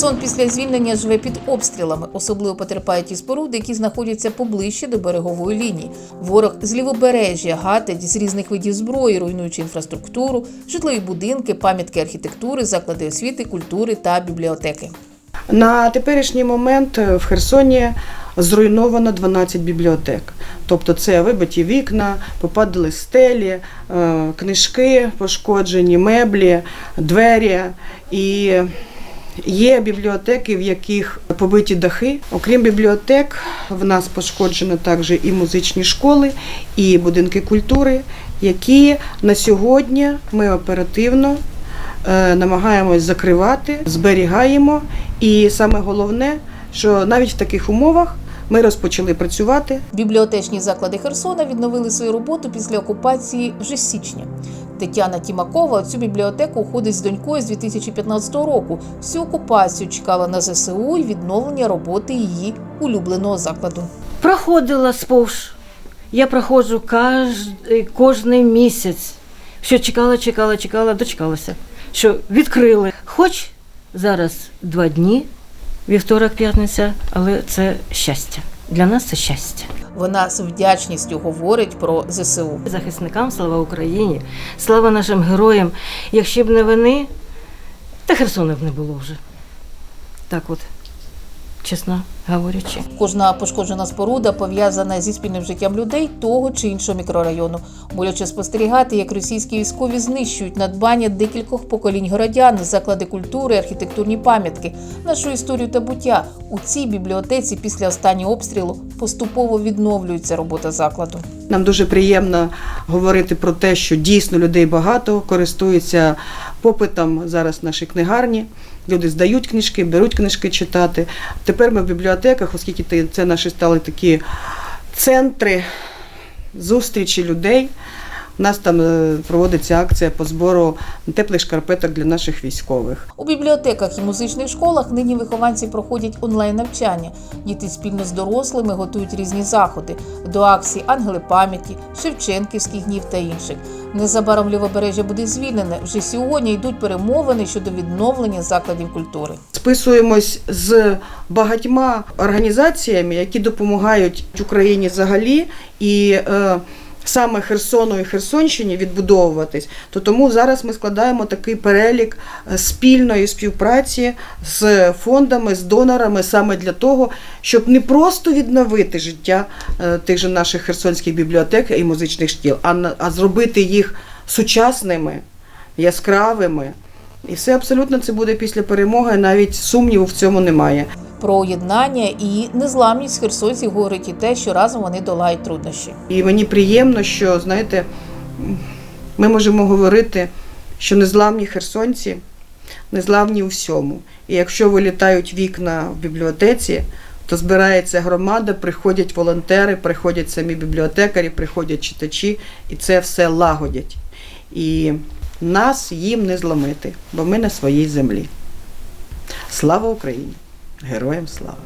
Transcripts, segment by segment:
Херсон після звільнення живе під обстрілами. Особливо потерпають ті споруди, які знаходяться поближче до берегової лінії. Ворог з лівобережжя гатить з різних видів зброї, руйнуючи інфраструктуру, житлові будинки, пам'ятки архітектури, заклади освіти, культури та бібліотеки. На теперішній момент е, в Херсоні зруйновано 12 бібліотек. Тобто це вибиті вікна, попадали стелі, е, книжки пошкоджені, меблі, двері. І є бібліотеки, в яких побиті дахи. Окрім бібліотек, в нас пошкоджено також і музичні школи, і будинки культури, які на сьогодні ми оперативно е, намагаємось закривати, зберігаємо. І саме головне, що навіть в таких умовах ми розпочали працювати. Бібліотечні заклади Херсона відновили свою роботу після окупації вже січня. Тетяна Тімакова цю бібліотеку ходить з донькою з 2015 року. Всю окупацію чекала на ЗСУ і відновлення роботи її улюбленого закладу. Проходила сповж. Я проходжу кожний місяць. Що чекала, чекала, чекала, дочекалася. Що відкрили. Хоч зараз два дні, вівторок, п'ятниця, але це щастя. Для нас це щастя. Вона з вдячністю говорить про ЗСУ. Захисникам, слава Україні, слава нашим героям. Якщо б не вони, та Херсона б не було вже. Так от, чесно говорячи. Кожна пошкоджена споруда пов'язана зі спільним життям людей того чи іншого мікрорайону. Боляче спостерігати, як російські військові знищують надбання декількох поколінь городян, заклади культури, архітектурні пам'ятки, нашу історію та буття. У цій бібліотеці після останнього обстрілу поступово відновлюється робота закладу. Нам дуже приємно говорити про те, що дійсно людей багато, користуються попитом зараз наші книгарні. Люди здають книжки, беруть книжки читати. Тепер ми в бібліотеках, оскільки це наші стали такі центри зустрічі людей. У нас там е, проводиться акція по збору теплих шкарпеток для наших військових. У бібліотеках і музичних школах нині вихованці проходять онлайн навчання. Діти спільно з дорослими готують різні заходи до акцій Ангели пам'яті, Шевченківських днів та інших. Незабаром лівобережжя буде звільнене. Вже сьогодні йдуть перемовини щодо відновлення закладів культури. Списуємось з багатьма організаціями, які допомагають Україні взагалі і е, саме Херсону і Херсонщині відбудовуватись. То тому зараз ми складаємо такий перелік е, спільної співпраці з фондами, з донорами саме для того, щоб не просто відновити життя е, тих же наших херсонських бібліотек і музичних шкіл, а, а зробити їх сучасними, яскравими. І все абсолютно це буде після перемоги, навіть сумніву в цьому немає. Про єднання і незламність херсонців говорить і те, що разом вони долають труднощі. І мені приємно, що знаєте, ми можемо говорити, що незламні херсонці, незламні у всьому. І якщо вилітають вікна в бібліотеці, то збирається громада, приходять волонтери, приходять самі бібліотекарі, приходять читачі, і це все лагодять. І нас їм не зламити, бо ми на своїй землі. Слава Україні! Героям слава!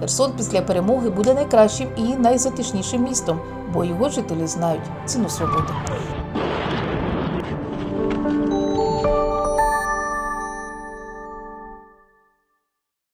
Херсон після перемоги буде найкращим і найзатишнішим містом, бо його жителі знають ціну свободи.